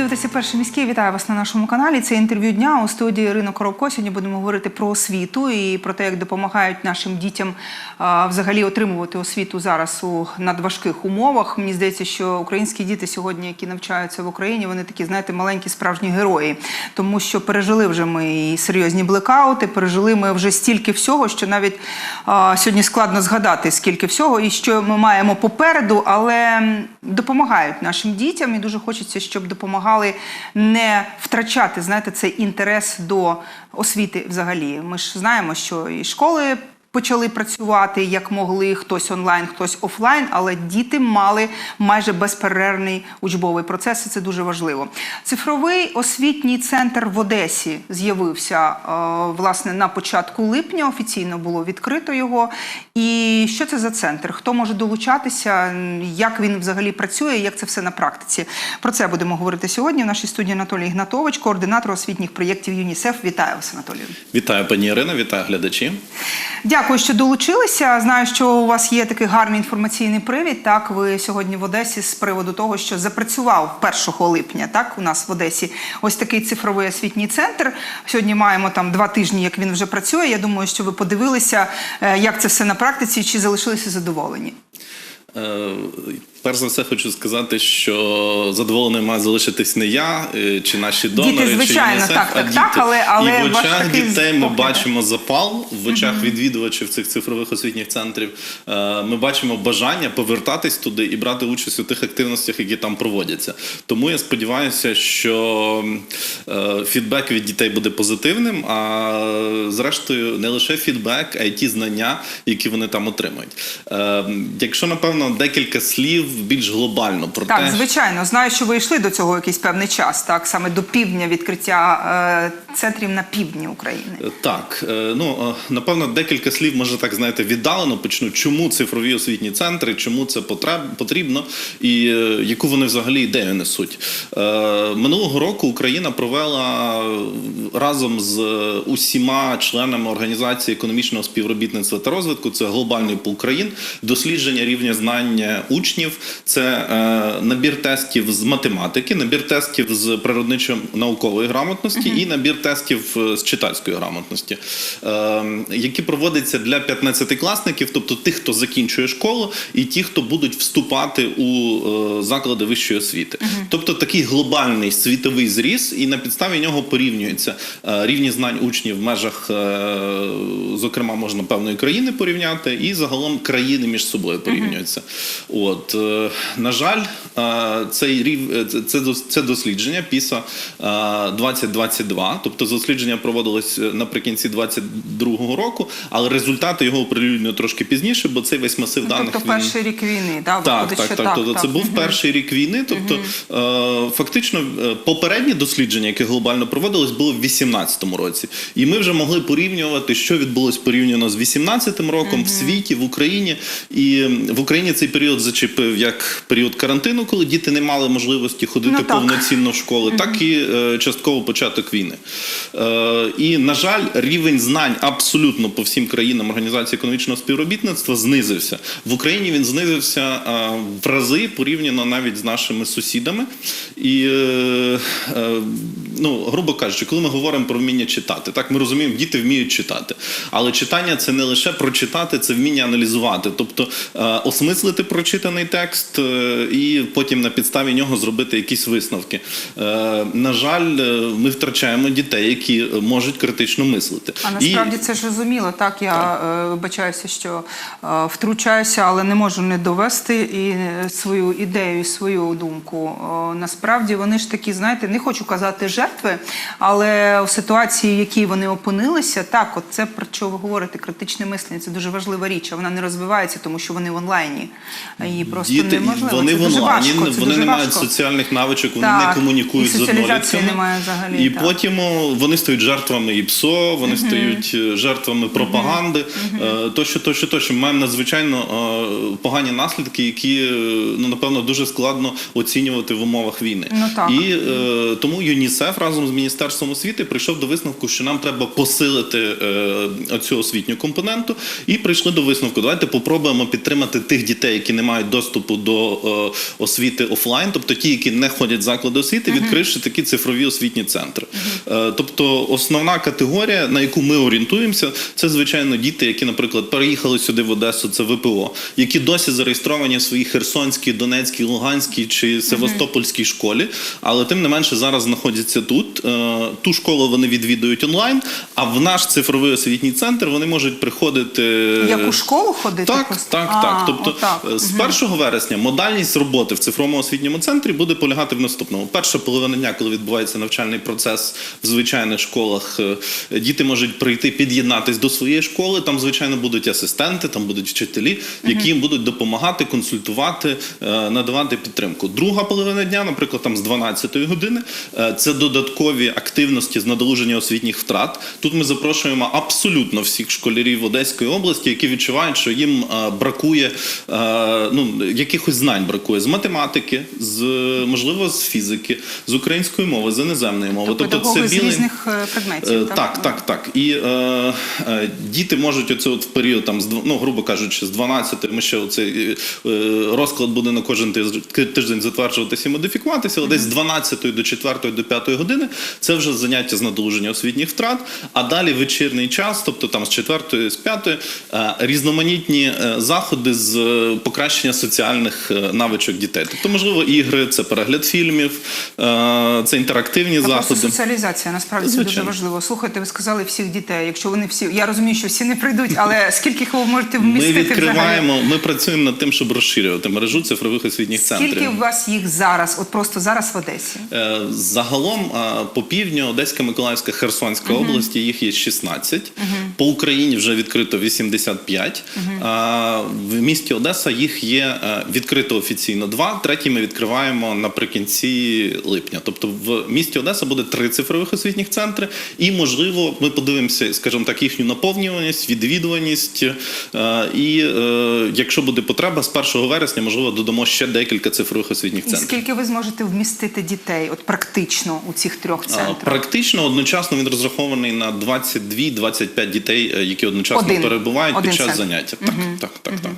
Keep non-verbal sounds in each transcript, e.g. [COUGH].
дивитеся перший міський. Вітаю вас на нашому каналі. Це інтерв'ю дня у студії Ірина Коробко. Сьогодні будемо говорити про освіту і про те, як допомагають нашим дітям взагалі отримувати освіту зараз у надважких умовах. Мені здається, що українські діти сьогодні, які навчаються в Україні, вони такі, знаєте, маленькі справжні герої, тому що пережили вже ми і серйозні блекаути, пережили ми вже стільки всього, що навіть сьогодні складно згадати, скільки всього і що ми маємо попереду, але допомагають нашим дітям, і дуже хочеться, щоб допомагали не втрачати знаєте, цей інтерес до освіти взагалі. Ми ж знаємо, що і школи. Почали працювати як могли, хтось онлайн, хтось офлайн, але діти мали майже безперервний учбовий процес, і це дуже важливо. Цифровий освітній центр в Одесі з'явився е, власне на початку липня. Офіційно було відкрито його. І що це за центр? Хто може долучатися? Як він взагалі працює? Як це все на практиці? Про це будемо говорити сьогодні. В нашій студії Анатолій Ігнатович, координатор освітніх проєктів ЮНІСЕФ. Вітаю вас, Анатолію. Вітаю, пані Ірина, вітаю глядачі. Дякую, що долучилися. Знаю, що у вас є такий гарний інформаційний привід. Так, ви сьогодні в Одесі з приводу того, що запрацював 1 липня. Так, у нас в Одесі ось такий цифровий освітній центр. Сьогодні маємо там два тижні, як він вже працює. Я думаю, що ви подивилися, е, як це все на практиці, чи залишилися задоволені. Перш за все хочу сказати, що задоволений має залишитись не я е, чи наші донори, звичайно, чи ЮНІСЕФ, так, а так, діти. так, але- але і в очах дітей ми бачимо запал, в очах відвідувачів цих цифрових освітніх центрів. е, Ми бачимо бажання повертатись туди і брати участь у тих активностях, які там проводяться. Тому я сподіваюся, що е, фідбек від дітей буде позитивним. А зрештою, не лише фідбек, а й ті знання, які вони там отримують. Якщо напевно декілька слів більш глобально про Так, те, звичайно, знаю, що ви йшли до цього якийсь певний час, так саме до півдня відкриття е, центрів на півдні України. Так, е, ну е, напевно, декілька слів, може так знаєте, віддалено почну. Чому цифрові освітні центри, чому це потреб, потрібно, і е, яку вони взагалі ідею несуть. Е, Минулого року Україна провела разом з усіма членами організації економічного співробітництва та розвитку. Це глобальний пул країн, дослідження рівня знання учнів. Це е, набір тестів з математики, набір тестів з природничо-наукової грамотності і набір тестів е, з читацької грамотності, е, які проводяться для 15-класників, тобто тих, хто закінчує школу, і ті, хто будуть вступати у заклади вищої освіти. Тобто такий глобальний світовий зріз, і на підставі нього порівнюються е, рівні знань учнів в межах, зокрема, можна певної країни порівняти, і загалом країни між собою порівнюються. От е, на жаль, е, цей рів е, це- це дос- це дослідження е, 2022, тобто дослідження проводилось е, наприкінці 22-го року, але результати його оприлюднено трошки пізніше, бо цей весь масив даних тобто він- перший рік війни, да, так, виходить, так, що так. так. Тобто так. це був перший рік війни. Тобто, е, фактично, е, попереднє дослідження, яке глобально проводилось, було в 18-му році. І ми вже могли порівнювати, що відбулось порівняно з 18-м роком в світі, в Україні. І в Україні цей період зачепив як період карантину, коли діти не мали можливості ходити Ну, повноцінно в школи, так і е, частково початок війни. Е, і, на жаль, рівень знань абсолютно по всім країнам Організації економічного співробітництва знизився. В Україні він знизився е, в рази порівняно навіть з нашими сусідами. І, е, е, ну, грубо кажучи, коли ми говоримо про вміння читати, так ми розуміємо, діти вміють читати. Але читання це не лише прочитати, це вміння аналізувати, тобто е, осмислити прочитаний текст е, і потім на підставі нього зробити якісь висновки. Е, на жаль, е, ми втрачаємо дітей, які можуть критично мислити. А насправді це ж розуміло. Так, я е, вибачаюся, що втручаюся, але не можу не довести і свою ідею, і свою думку. Насправді вони ж такі, знаєте, не хочу казати жертви, але у ситуації, в якій вони опинилися, так, от це про що ви говорите, критичне мислення, це дуже важлива річ. а Вона не розвивається, тому що вони в онлайні. Її просто Діти неможливо. вони це в дуже це вони дуже не мають соціальних навичок, вони Так, не комунікують і з однолітками. немає взагалі, І так. потім вони стають жертвами і ПСО, вони стають е, жертвами пропаганди. Е, Тощо, тощо, тощо. Ми маємо надзвичайно е, погані наслідки, які ну напевно дуже складно оцінювати в умовах війни. Ну, так. І тому ЮНІСЕФ разом з Міністерством освіти прийшов до висновку, що нам треба посилити цю освітню компоненту, і прийшли до висновку. Давайте попробуємо підтримати тих дітей, які не мають доступу до е, освіти офлайн, тобто ті, які не ходять в заклади освіти, відкривши такі цифрові освітні центри. Е, тобто, основна категорія, на яку ми орієнтуємося, це звичайно діти, які, наприклад, переїхали сюди в Одесу, це ВПО, які досі зареєстровані в своїй Херсонській, Донецькій, Луганській чи Севастопольській школі, але тим не менше зараз знаходяться тут. Е, Ту школу вони відвідують онлайн, а в наш цифровий освітній центр вони можуть приходити Як у школу ходити? так, так, так. Тобто з 1 вересня модальність роботи в цифровому освітньому центрі буде полягати в наступному. Перша половина дня, коли відбувається навчальний процес в звичайних школах, е, діти можуть прийти під'єднатись до своєї школи. Там, звичайно, будуть асистенти, там будуть вчителі, які їм будуть допомагати, консультувати, е, надавати підтримку. Друга половина дня, наприклад, там з 12 години, е, це додаткові активності з надолуження освітніх втрат. Тут ми запрошуємо абсолютно всіх школярів Одеської області, які відчувають, що їм бракує ну, якихось знань бракує з математики, з можливо з фізики, з української мови, з іноземної мови. Тобто педагоги з білий- різних е, предметів. Е, Так, так, так. І е, е, діти можуть оце от в період, там, з ну, грубо кажучи, з 12, ми ще оцей е, розклад буде на кожен тиждень затверджуватися і модифікуватися, але десь з 12 до 4 до 5 години це вже заняття з надолуження освітніх втрат. А далі вечірній час, тобто там з 4 з 5, е, різноманітні е, заходи з е, покращення соціальних е, навичок дітей. Тобто, можливо, ігри, це перегляд фільмів, е, це інтерактивні просто заходи. соціалізація насправді це дуже важливо. Слухайте, ви сказали всіх дітей. Якщо вони всі, я розумію, що всі не прийдуть, але [LAUGHS] скільки ви можете Ми вмістити взагалі? відкриваємо, ми працюємо над тим, щоб розширювати мережу цифрових освітніх Скільки центрів. у вас їх зараз? От просто зараз в Одесі? Е, Загалом по півдню Одеська, Миколаївська, Херсонська області їх є 16. По Україні вже відкрито 85. А В місті Одеса їх є відкрито офіційно два. Третій ми відкриваємо наприкінці липня. Тобто в місті Одеса буде три цифрових освітніх центри, і можливо, ми подивимося, скажімо так, їхню наповнюваність, відвідуваність. е, І е, якщо буде потреба, з 1 вересня можливо додамо ще декілька цифрових освітніх І центрів. скільки ви зможете вмістити дітей, от практично у цих трьох центрах? Практично одночасно він розрахований на 22-25 дітей, е, які одночасно Один. перебувають Один під час центр. заняття. Так, так, так, так.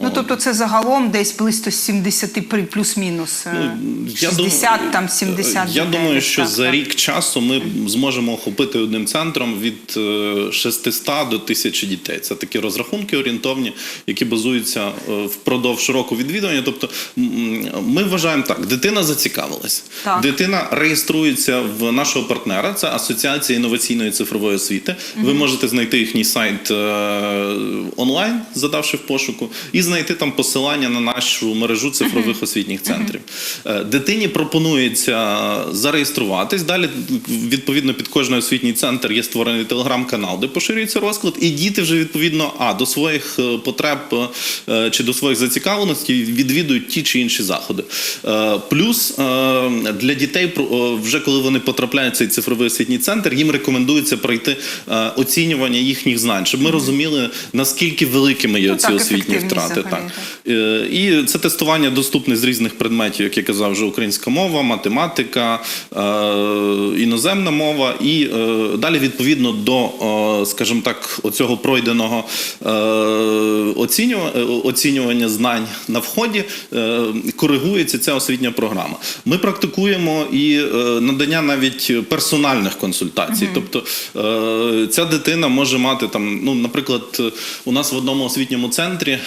Ну тобто це загалом десь близько 70 плюс-мінус. е, Ну, Я 60, дум- там 70 Я думаю, що так, за так. рік часу ми зможемо охопити одним центром від е, 600 до 1000 дітей. Це такі розрахунки орієнтовні, які базуються е, впродовж року відвідування. Тобто ми вважаємо так: дитина зацікавилась, Так. дитина реєструється в нашого партнера. Це Асоціація інноваційної цифрової освіти. Ви можете знайти їхній сайт е, онлайн, задавши в пошуку, і знайти там посилання на нашу мережу цифрових освітніх центрів. Е, Дитині пропонується зареєструватись. Далі, відповідно, під кожний освітній центр є створений телеграм-канал, де поширюється розклад, і діти вже відповідно а до своїх е, потреб е, чи до своїх зацікавленостей відвідують ті чи інші заходи. Плюс для дітей, вже коли вони потрапляють в цей цифровий освітній центр, їм рекомендується пройти оцінювання їхніх знань, щоб ми розуміли наскільки великими є Ну, ці так, освітні втрати. Взагалі, Так. Е, І це тестування доступне з різних предметів, як я казав, вже українська мова, математика, е, іноземна мова, і е, далі відповідно до, скажімо так, оцього пройденого оцінюва- оцінювання знань на вході коригується ця освітня програма. Ми практикуємо і надання навіть персональних консультацій. Тобто е, ця дитина може мати там, ну, наприклад, у нас в одному освітньому центрі е,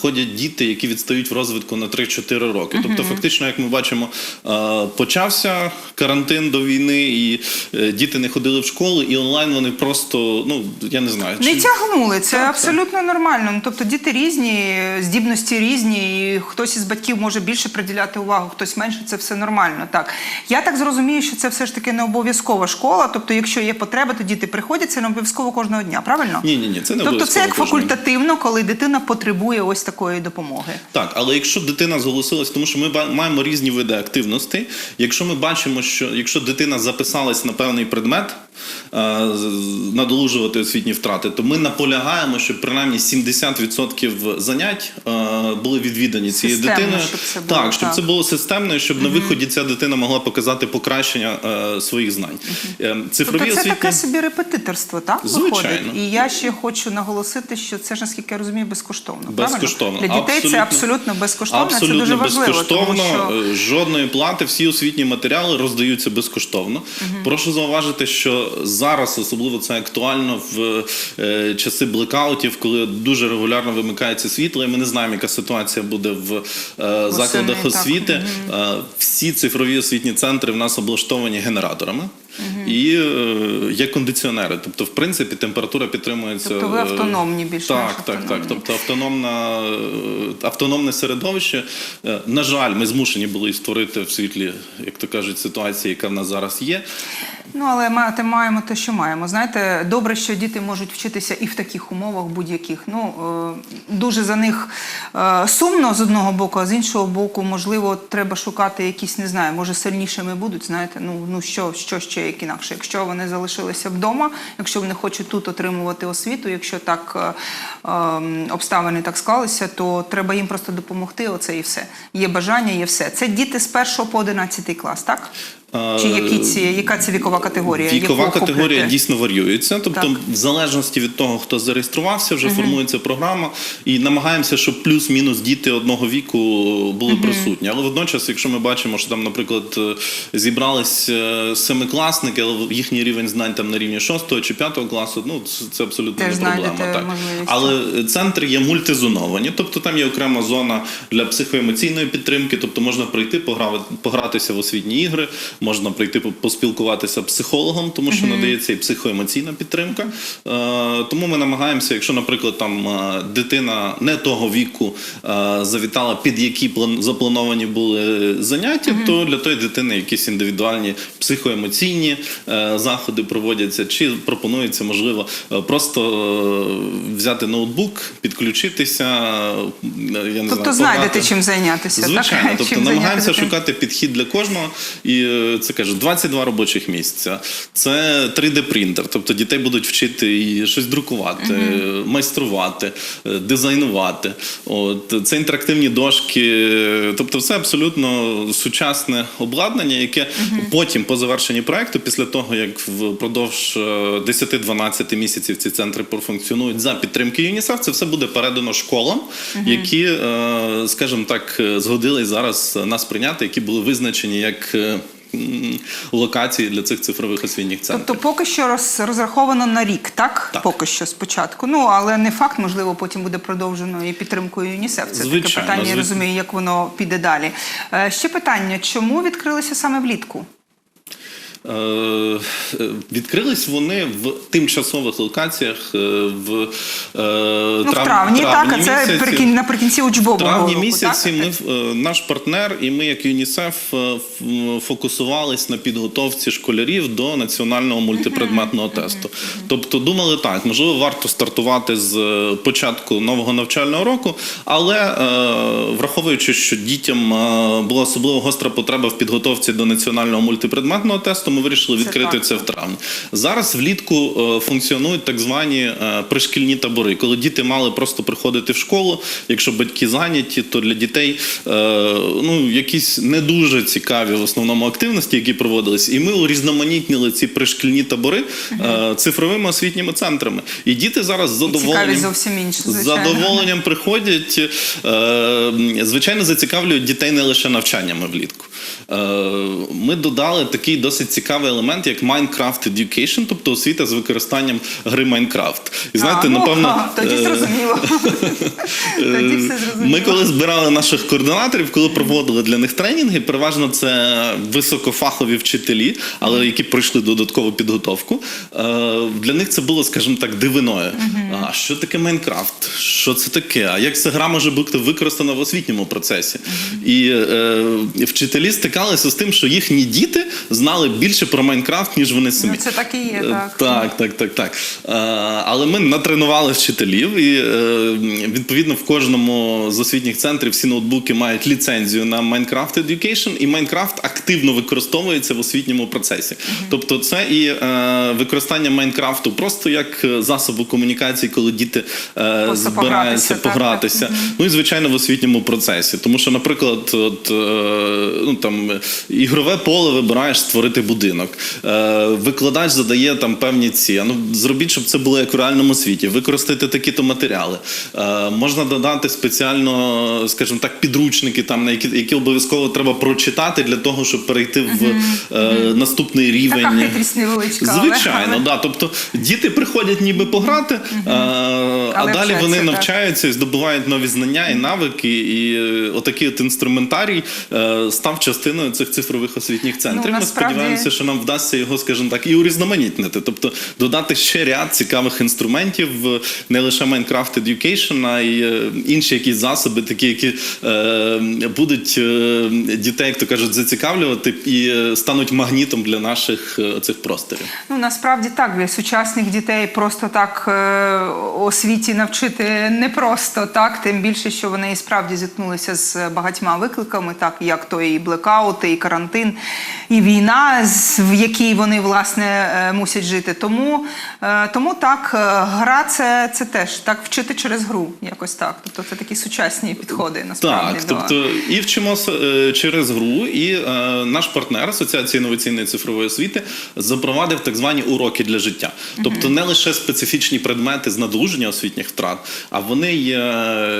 ходять діти, які відстають в розвитку на 3-4 роки. Тобто, фактично, як ми бачимо, е, почався карантин до війни, і е, діти не ходили в школу, і онлайн вони просто, ну я не знаю, Не чи- тягнули, це Так, абсолютно нормально. Ну, тобто діти різні, здібності різні, і хтось із батьків може більше приділяти увагу, хтось менше, це все нормально. Так. Я так зрозумію, що це все ж таки не обов'язкова школа. Тобто, якщо є потреба, то діти приходять, це не обов'язково кожного дня, правильно? Ні, ні, ні, це не Тобто це як кожного факультативно, коли дитина потребує ось такої допомоги. Так, але якщо дитина зголосилась, тому що ми маємо різні види активності. Якщо ми бачимо, що якщо дитина записалась на певний предмет, надолужувати освітні втрати, то ми наполягаємо, щоб принаймні 70% занять е, були відвідані цією Системно, дитиною. щоб це було, так, щоб так. це було системно, і щоб на виході ця дитина могла показати покращення е, своїх знань. Е, Цифрові Тобто це освітні... таке собі репетиторство, так? Звичайно. Виходить? І я ще хочу наголосити, що це ж, наскільки я розумію, безкоштовно. Безкоштовно. Правильно? Для дітей це Абсолютно. абсолютно безкоштовно. Абсолютно це дуже важливо. безкоштовно, Тому що... е, жодної плати, всі освітні матеріали роздаються безкоштовно. Прошу зауважити, що зараз особливо це актуально в е, часи блекаутів, коли дуже регулярно вимикається світло, і ми не знаємо, яка ситуація буде в е, закладах так. освіти. Е, всі цифрові освітні центри в нас облаштовані генераторами. І е, є кондиціонери, тобто, в принципі, температура підтримується. Тобто ви автономні більш-менш Так, так, так. Тобто автономна, автономне середовище. На жаль, ми змушені були створити в світлі, як то кажуть, ситуації, яка в нас зараз є. Ну, але мати маємо те, що маємо. Знаєте, добре, що діти можуть вчитися і в таких умовах будь-яких. Ну е, дуже за них е, сумно з одного боку, а з іншого боку, можливо, треба шукати якісь, не знаю, може сильнішими будуть. Знаєте, ну ну що, що ще як інакше. Якщо вони залишилися вдома, якщо вони хочуть тут отримувати освіту, якщо так е, е, обставини так склалися, то треба їм просто допомогти. Оце і все. Є бажання, є все. Це діти з 1 по 11 клас, так? Чи які ці, яка це вікова категорія? Вікова яку категорія охоплюєте? дійсно варіюється. Тобто, Так. в залежності від того, хто зареєструвався, вже формується програма, і намагаємося, щоб плюс-мінус діти одного віку були присутні. Але водночас, якщо ми бачимо, що там, наприклад, е, зібрались е, семикласники, але їхній рівень знань там на рівні шостого чи п'ятого класу, ну це, це абсолютно Теж не проблема. Так. можливість. Але центри є мультизоновані, тобто там є окрема зона для психоемоційної підтримки, тобто можна прийти пограти, погратися в освітні ігри, можна прийти по- поспілкуватися психологом, тому що надається і психоемоційна підтримка. Е, тому ми намагаємося, якщо, наприклад, там е, дитина не того віку е, завітала, під які план- заплановані були заняття, то для тої дитини якісь індивідуальні психоемоційні е, заходи проводяться, чи пропонується, можливо, просто е, взяти ноутбук, підключитися. Я не Тобто знаю, знайдете чим зайнятися. Звичайно, [LAUGHS] так? тобто Чим намагаємося шукати підхід для кожного, і це кажу, 22 робочих місяця. Це 3D-принтер, тобто дітей будуть вчити і щось друкувати, е, майструвати, е, дизайнувати. От це інтерактивні дошки, е, тобто, все абсолютно сучасне обладнання, яке потім, по завершенні проекту, після того як впродовж е, 10-12 місяців ці центри профункціонують за підтримки ЮНІСЕФ, це все буде передано школам, які, е, скажімо так, е, згодились зараз нас прийняти, які були визначені як [LAUGHS] локації для цих цифрових освітніх центрів. Тобто поки що роз- розраховано на рік, так? Так. Поки що спочатку. Ну, але не факт, можливо, потім буде продовжено і підтримкою ЮНІСЕФ. Це таке Звичайно, питання, я розумію, як воно піде далі. Е, ще питання: чому відкрилися саме влітку? Е, Відкрились вони в тимчасових локаціях е, в, е, Ну, в травні, так, а це місяці. прикін- наприкінці В травні року, місяці так? ми наш партнер і ми, як ЮНІСЕФ, фокусувались на підготовці школярів до національного мультипредметного тесту. Тобто думали так, можливо, варто стартувати з початку нового навчального року, але враховуючи, що дітям була особливо гостра потреба в підготовці до національного мультипредметного тесту, ми вирішили відкрити це в травні. Зараз влітку е, функціонують так звані е, пришкільні табори, коли діти мали просто приходити в школу. Якщо батьки зайняті, то для дітей е, ну, якісь не дуже цікаві в основному активності, які проводились. І ми урізноманітнили ці пришкільні табори цифровими освітніми центрами. І діти зараз з задоволенням, зовсім інша, задоволенням приходять. Звичайно, зацікавлюють дітей не лише навчаннями влітку. Ми додали такий досить цікавий елемент, як Minecraft Education, тобто освіта з використанням гри Minecraft. І знаєте, а, ну, напевно, ха, тоді е, зрозуміло. [LAUGHS] тоді все зрозуміло. ми коли збирали наших координаторів, коли проводили для них тренінги, переважно це високофахові вчителі, але які пройшли додаткову підготовку. е, Для них це було, скажімо так, дивиною. А що таке Майнкрафт? Що це таке? А як ця гра може бути використана в освітньому процесі? І е, вчителі стикалися з тим, що їхні діти знали більше. Більше про Майнкрафт, ніж вони самі. Ну, це так і є, Е, так. Так, так, так, так. Е, Але ми натренували вчителів, і е, відповідно в кожному з освітніх центрів всі ноутбуки мають ліцензію на Minecraft Education, і Minecraft активно використовується в освітньому процесі. Тобто, це і використання Майнкрафту просто як засобу комунікації, коли діти Просто збираються погратися, так, погратися. так. Ну і звичайно в освітньому процесі. Тому що, наприклад, от, ну, там, ігрове поле вибираєш створити будинок. Е, викладач задає там певні ці. а Ну, зробіть, щоб це було як у реальному світі. Використайте такі-то матеріали. Е, можна додати спеціально, скажімо так, підручники, там, на які, які обов'язково треба прочитати для того, щоб перейти в е, наступний рівень. Така хитрість невеличка. Звичайно, але- да. Тобто діти приходять ніби пограти, е, а Але далі вчаться, вони так. навчаються і здобувають нові знання і навики. І отакий от інструментарій став частиною цих цифрових освітніх центрів. Ми Ну, насправді- сподіваємося, що нам вдасться його, скажімо так, і урізноманітнити. Тобто додати ще ряд цікавих інструментів, не лише Minecraft Education, а й е, інші якісь засоби, такі, які е, будуть е, дітей, як то кажуть, зацікавлювати і е, стануть магнітом для наших цих просторів. Ну насправді так для сучасних дітей просто так освіті навчити непросто, так тим більше, що вони і справді зіткнулися з багатьма викликами, так як то і блекаути, і карантин, і війна, в якій вони власне е, мусять жити. Тому, е, тому так, е, гра це, це теж так вчити через гру, якось так. Тобто це такі сучасні підходи насправді. Так, до- тобто і вчимося через гру, і наш партнер Асоціації інноваційної цифрової освіти запровадив так звані уроки для життя. Тобто не лише специфічні предмети з надлуження освітніх втрат, а вони є,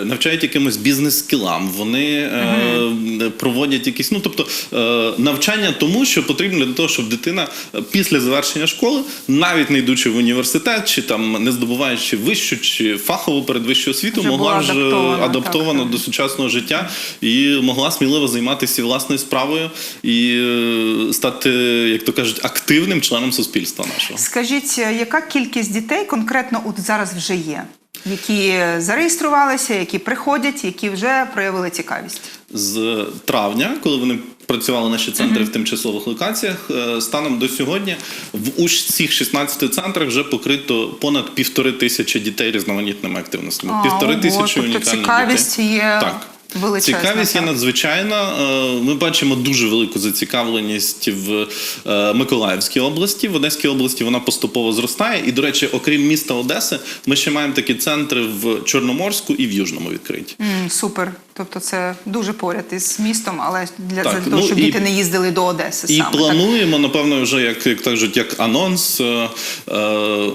навчають якимось бізнес-скілам, вони е, проводять якісь, ну тобто е, навчання тому, що потрібно для того, щоб дитина е, після завершення школи, навіть не йдучи в університет, чи там не здобуваючи вищу чи фахову передвищу освіту, Вже могла була вже адаптована, адаптована так, до сучасного життя і могла сміливо займатися власною справою і е, стати, як то кажуть, активним членом суспільства нашого. Скажіть, е, яка кількість дітей конкретно от зараз вже є? Які зареєструвалися, які приходять, які вже проявили цікавість? З травня, коли вони працювали наші центри в тимчасових локаціях, е, станом до сьогодні в усіх 16 центрах вже покрито понад півтори тисячі дітей різноманітними активностями. А, півтори тисячі тобто унікальних цікавість дітей. є Так. величезна, Цікавість є надзвичайна. Е, Ми бачимо дуже велику зацікавленість в е, Миколаївській області. В Одеській області вона поступово зростає. І, до речі, окрім міста Одеси, ми ще маємо такі центри в Чорноморську і в Южному відкриті. М, супер. Тобто це дуже поряд із містом, але для Так, для того, ну щоб і- діти не їздили до Одеси І саме. так? плануємо, напевно, вже як, як кажуть, як анонс. Е, е,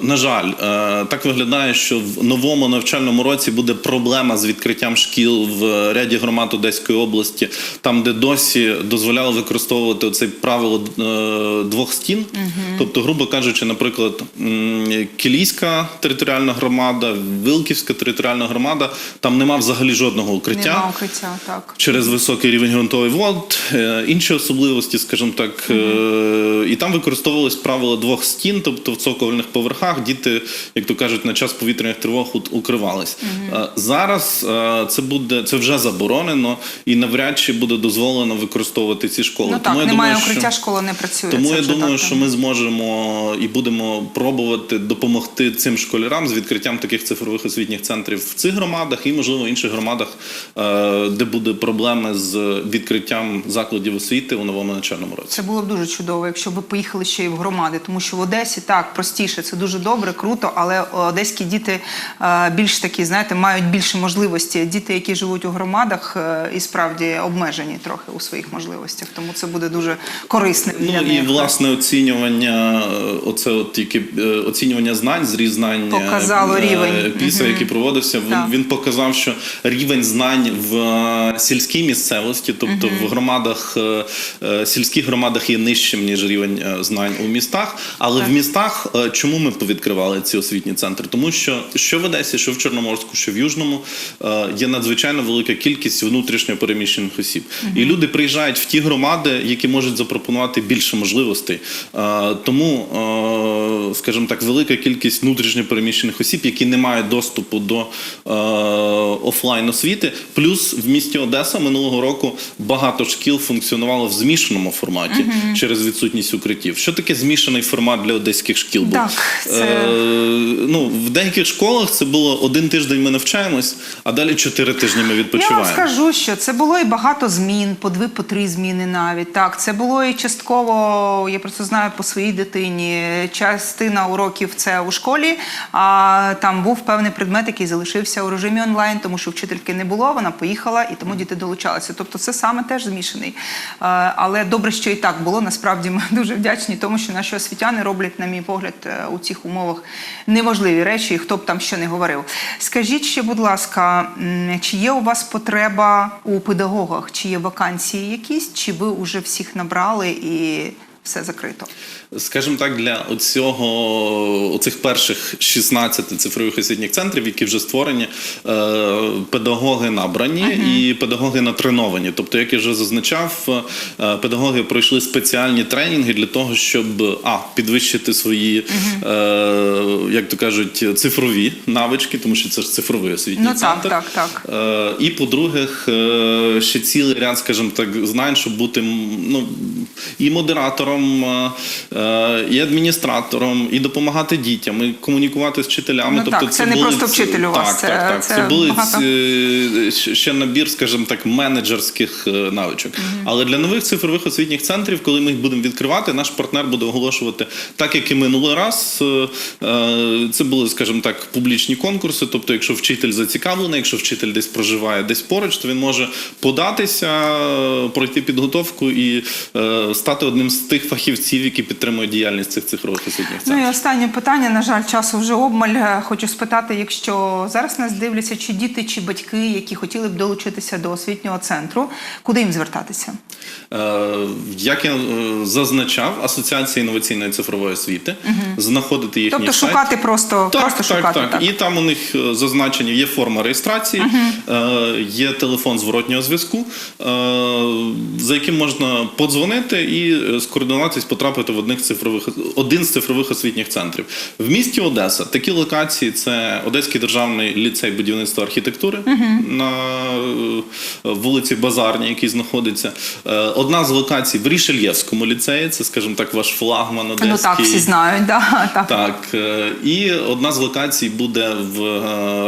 на жаль, е, так виглядає, що в новому навчальному році буде проблема з відкриттям шкіл в ряді громад Одеської області, там, де досі дозволяли використовувати оце правило е, двох стін. Тобто, грубо кажучи, наприклад, Кілійська територіальна громада, Вилківська територіальна громада, там нема взагалі жодного укриття укриття, так. через високий рівень ґрунтових вод, е, інші особливості, скажімо так, е, і там використовувались правила двох стін, тобто в цокольних поверхах діти, як то кажуть, на час повітряних тривог укривались. Е, Зараз це буде це вже заборонено і навряд чи буде дозволено використовувати ці школи. Ну так, я немає думаю, укриття, що... школа не працює. Тому я думаю, так, що ми зможемо і будемо пробувати допомогти цим школярам з відкриттям таких цифрових освітніх центрів в цих громадах і, можливо, в інших громадах, де буде проблеми з відкриттям закладів освіти у новому навчальному році. Це було б дуже чудово, якщо б поїхали ще й в громади, тому що в Одесі так простіше, це дуже добре, круто, але одеські діти е, більш такі, знаєте, мають більше можливості. Діти, які живуть у громадах, е, і справді обмежені трохи у своїх можливостях. Тому це буде дуже корисно Ну для і власне оцінювання, е, оце от тільки оцінювання знань, зріз знань Показало рівень. після, який проводився, він, він показав, що рівень знань в е, сільській місцевості, тобто в громадах, е, е, сільських громадах є нижчим ніж рівень знань у містах. Але в містах чому ми повідкривали ці освітні центри? Тому що що в Одесі, що в Чорноморську, що в Южному є надзвичайно велика кількість внутрішньо переміщених осіб. І люди приїжджають в ті громади, які можуть запропонувати більше можливостей. Тому, скажімо так, велика кількість внутрішньо переміщених осіб, які не мають доступу до офлайн освіти, плюс Плюс в місті Одеса минулого року багато шкіл функціонувало в змішаному форматі через відсутність укриттів. Що таке змішаний формат для одеських шкіл? був? Так, це- Е, ну, в деяких школах це було один тиждень ми навчаємось, а далі чотири тижні ми Я відпочиваємо. вам скажу, що це було і багато змін, по дві, по три зміни навіть. Так, це було і частково, я просто знаю по своїй дитині. Частина уроків це у школі, а там був певний предмет, який залишився у режимі онлайн, тому що вчительки не було, вона поїхала, і тому діти долучалися. Тобто це саме теж змішаний. Е, Але добре, що і так було. Насправді ми [LAUGHS] дуже вдячні тому, що наші освітяни роблять, на мій погляд, е, у цих умовах неможливі речі, і хто б там що не говорив. Скажіть ще, будь ласка, чи є у вас потреба у педагогах? Чи є вакансії якісь, чи ви вже всіх набрали і все закрито? Скажімо так, для оцього, оцих перших 16 цифрових освітніх центрів, які вже створені, е, педагоги набрані і педагоги натреновані. Тобто, як я вже зазначав, е, педагоги пройшли спеціальні тренінги для того, щоб а підвищити свої, е, як то кажуть, цифрові навички, тому що це ж цифровий освітній Ну, центр. так, так. Е, І по-друге, ще цілий ряд, скажімо так, знань, щоб бути ну, і модератором, е, е, і адміністратором, і допомагати дітям, і комунікувати з вчителями. Ну, так, це не просто ці- вчитель у вас, Так, це- так, так. це Це були багато. ці- ще- набір, скажімо так, менеджерських е, навичок. Але для нових цифрових освітніх центрів, коли ми їх будемо відкривати, наш партнер буде оголошувати, так як і минулий раз. Це були, скажімо так, публічні конкурси. Тобто, якщо вчитель зацікавлений, якщо вчитель десь проживає десь поруч, то він може податися, пройти підготовку і стати одним з тих фахівців, які підтримують діяльність цих цифрових освітніх Ну і останнє питання. На жаль, часу вже обмаль. Е, Хочу спитати, якщо зараз нас дивляться, чи діти, чи батьки, які хотіли б долучитися до освітнього центру, куди їм звертатися? Е, Як я е, зазначав, Асоціація інноваційної цифрової освіти знаходити їхній Тобто сайт. шукати просто, Так, просто так, шукати. так. І там у них зазначені є форма реєстрації, е, є телефон зворотнього зв'язку, е, за яким можна подзвонити і е, скоординуватись, потрапити в одних цифрових один з цифрових освітніх центрів. В місті Одеса такі локації це Одеський державний ліцей будівництва архітектури на е, вулиці Базарній, який знаходиться. Е, Одна з локацій в Рішельєвському ліцеї, це, скажімо так, ваш флагман одеський. Ну так, всі знають, да, [LAUGHS] так. Так, е, і одна з локацій буде в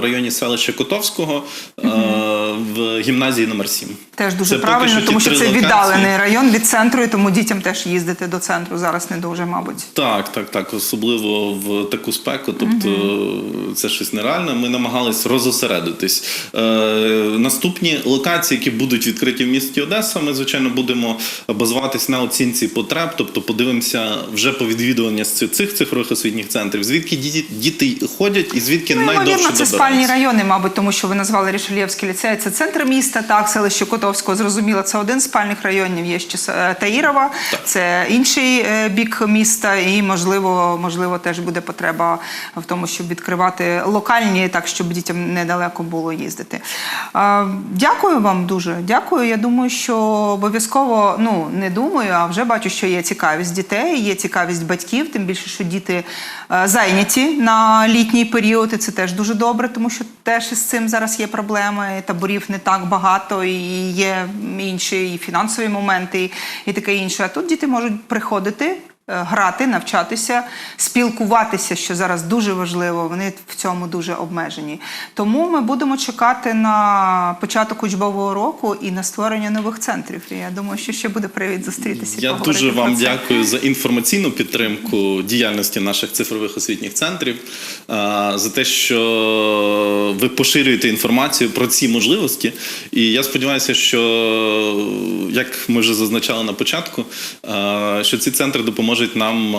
районі селища Котовського е, в гімназії номер 7. Теж дуже Це правильно, тому що це локації. віддалений район від центру, і тому дітям теж їздити до центру зараз не дуже, мабуть. Так, так, так, особливо в таку спеку. Тобто це щось нереальне. Ми намагались розосередитись. Е, наступні локації, які будуть відкриті в місті Одеса, ми звичайно будемо базуватись на оцінці потреб, тобто подивимося вже по відвідуванню з цих цифрових освітніх центрів, звідки діти, діти ходять і звідки Ну, найдовше ймовірно, це добираються. спальні райони, мабуть, тому що ви назвали Рішельєвський ліцей. Це центр міста, так, селище Котовського, зрозуміло, це один з спальних районів. Є ще е, Таїрова, це інший е, бік міста, і можливо, можливо, теж буде потреба в тому, щоб відкривати локальні, так щоб дітям недалеко було їздити. Дякую вам дуже. Дякую. Я думаю, що обов'язково, ну не думаю, а вже бачу, що є цікавість дітей, є цікавість батьків, тим більше, що діти е, зайняті на літній період, і це теж дуже добре, тому що теж із цим зараз є проблеми. Таборів не так багато, і є інші і фінансові моменти, і, таке інше. А тут діти можуть приходити. Е, Грати, навчатися, спілкуватися, що зараз дуже важливо. Вони в цьому дуже обмежені. Тому ми будемо чекати на початок учбового року і на створення нових центрів. І я думаю, що ще буде привід зустрітися. Я дуже вам дякую за інформаційну підтримку діяльності наших цифрових освітніх центрів, за те, що ви поширюєте інформацію про ці можливості. І я сподіваюся, що як ми вже зазначали на початку, що ці центри допоможуть нам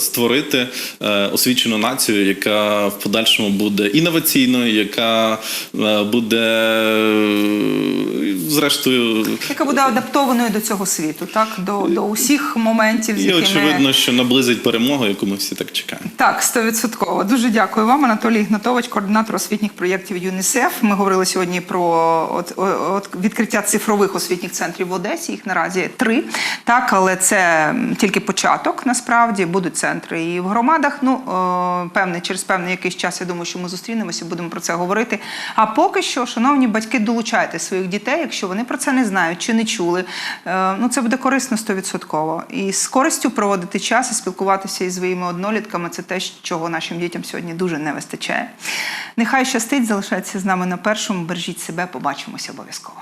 створити е, освічену націю, яка в подальшому буде інноваційною, яка е, буде е, зрештою яка буде адаптованою до цього світу, так до, до усіх моментів, з І якими очевидно, що наблизить перемогу, яку ми всі так чекаємо. так стовідсотково. Дуже дякую вам, Анатолій Ігнатович, координатор освітніх проєктів ЮНІСЕФ. Ми говорили сьогодні про от, от відкриття цифрових освітніх центрів в Одесі. Їх наразі три. Так, але це тільки тільки початок, насправді будуть центри і в громадах. Ну е, певне, через певний якийсь час. Я думаю, що ми зустрінемося, будемо про це говорити. А поки що, шановні батьки, долучайте своїх дітей, якщо вони про це не знають чи не чули. Е, ну це буде корисно 100%. І з користю проводити час і спілкуватися із своїми однолітками це те, чого нашим дітям сьогодні дуже не вистачає. Нехай щастить, залишайтеся з нами на першому. Бережіть себе, побачимося обов'язково.